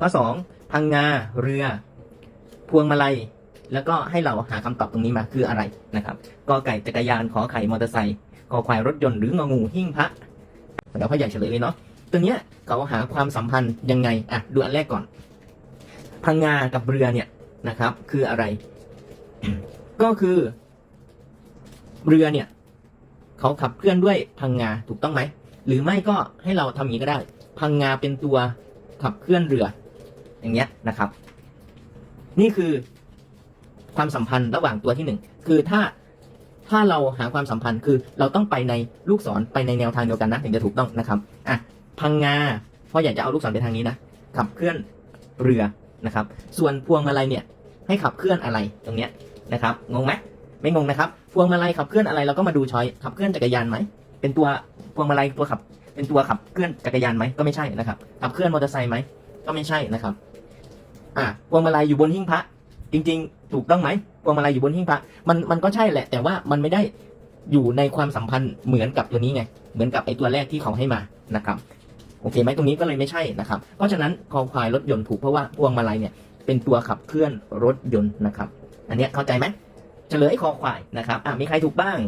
ข้อสองพังงาเรือ พวงมาลัย แล้วก็ให้เราหาคำตอบตรงนี้มาคืออะไรนะครับกอไก่จักรยานขอไข่มอเตอร์ไซค์กอควายรถยนต์หรืององูหิ้งพระเดี๋ยวพ่อใหญ่เฉลยเลยเนาะตัวเนี้ยเขาหาความสัมพันธ์ยังไงอะดูอันแรกก่อน พังงากับเรือเนี่ยนะครับ คืออะไร ก็คือ เรือเนี่ยเขาขับเคลื่อนด้วยพังงาถูกต้องไหมหรือไม่ก็ให้เราทำอย่างนี้ก็ได้ พังงาเป็นตัวขับเคลื่อนเรือ อย่างเงี้ยนะครับ นี่คือความสัมพันธ์ระหว่างตัวที่หนึ่งคือถ้าถ้าเราหาความสัมพันธ์คือเราต้องไปในลูกศรไปในแนวทางเดียวกันนะถึงจะถูกต้องนะครับอะพังงาเพราะอยากจะเอาลูกศรไปทางนี้นะขับเคลื่อนเรือนะครับ ส่วนพวงมาลัยเนี่ยให้ขับเคลื่อนอะไรตรงเนี้ยนะครับงงไหมไม่งงนะครับ พวงมาลัยขับเคลื่อนอะไรเราก็มาดูช้อยขับเคลื่อนจักรยานไหมเป็นตัวพวงมาลัยตัวขับ เป็นตัวขับเคลื่อนจักรยานไหมก็ไม่ใช่นะครับขับเคลื่อนมอเตอร์ไซค์ไหมก็ไม่ใช่นะครับ อะพวงมาลัยอยู่บนหิ้งพระจริง ๆ ถูกต้องไหมพวงมาลัยอยู่บนหิ้งพระมันมันก็ใช่แหละ แต่ว่ามันไม่ได้อยู่ในความสัมพันธ์เหมือนกับตัวนี้ไงเหมือนกับไอ้ตัวแรกที่เขาให้มานะครับโอเคไหมตรงนี้ก็เลยไม่ใช่นะครับ เพราะฉะนั้นคอควายรถยนต์ถูกเพราะว่าพวงมาลัยเนี่ยเป็นตัวขับเคลื่อนรถยนต์นะครับ อันนี้เข้าใจไหมเฉลยคอควายนะครับอะมีใครถูกบ้าง